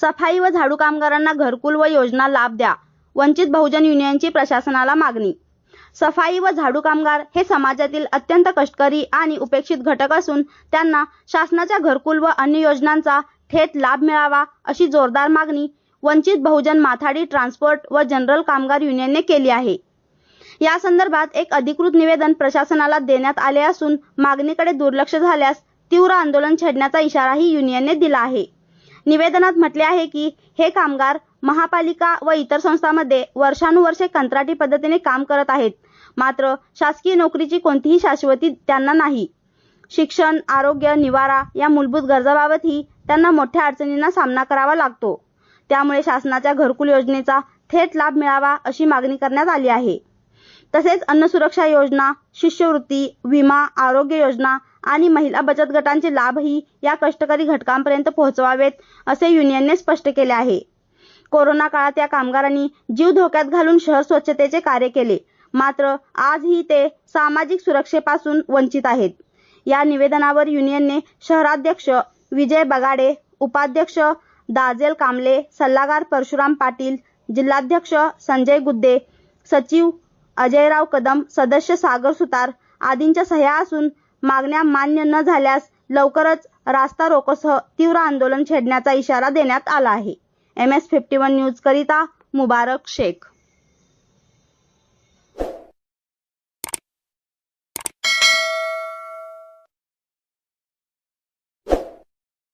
सफाई व झाडू कामगारांना घरकुल व योजना लाभ द्या. वंचित बहुजन युनियनची प्रशासनाला मागणी. सफाई व झाडू कामगार हे समाजातील अत्यंत कष्टकरी आणि उपेक्षित घटक असून त्यांना शासनाच्या घरकुल व अन्य योजनांचा थेट लाभ मिळावा अशी जोरदार मागणी वंचित बहुजन माथाडी ट्रान्सपोर्ट व जनरल कामगार युनियनने केली आहे. या संदर्भात एक अधिकृत निवेदन प्रशासनाला देण्यात आले असून मागणीकडे दुर्लक्ष झाल्यास तीव्र आंदोलन छेडण्याचा इशाराही युनियनने दिला आहे. निवेदनात म्हटले आहे की हे कामगार महापालिका व इतर संस्थांमध्ये वर्षानुवर्षे कंत्राटी पद्धतीने काम करत आहेत. मात्र शासकीय नोकरीची कोणतीही शाश्वती त्यांना नाही. शिक्षण आरोग्य निवारा या मूलभूत गरजाबाबतही त्यांना मोठ्या अडचणींना सामना करावा लागतो. त्यामुळे शासनाच्या घरकुल योजनेचा थेट लाभ मिळावा अशी मागणी करण्यात आली आहे. तसेच अन्न सुरक्षा योजना शिष्यवृत्ती विमा आरोग्य योजना आणि महिला बचत गटांचे लाभही या कष्टकरी घटकांपर्यंत पोहोचवावेत असे युनियनने स्पष्ट केले आहे. कोरोना काळात या कामगारांनी जीव धोक्यात घालून शहर स्वच्छतेचे कार्य केले. मात्र आजही ते सामाजिक सुरक्षेपासून वंचित आहेत. या निवेदनावर युनियनने शहराध्यक्ष विजय बगाडे उपाध्यक्ष दाजेल कांबले सल्लागार परशुराम पाटील जिल्हाध्यक्ष संजय गुद्दे सचिव अजयराव कदम सदस्य सागर सुतार आदींच्या सह्या असून मागण्या मान्य न झाल्यास लवकरच रास्ता रोकोसह तीव्र आंदोलन छेडण्याचा इशारा देण्यात आला आहे. M S fifty one news करिता मुबारक शेख.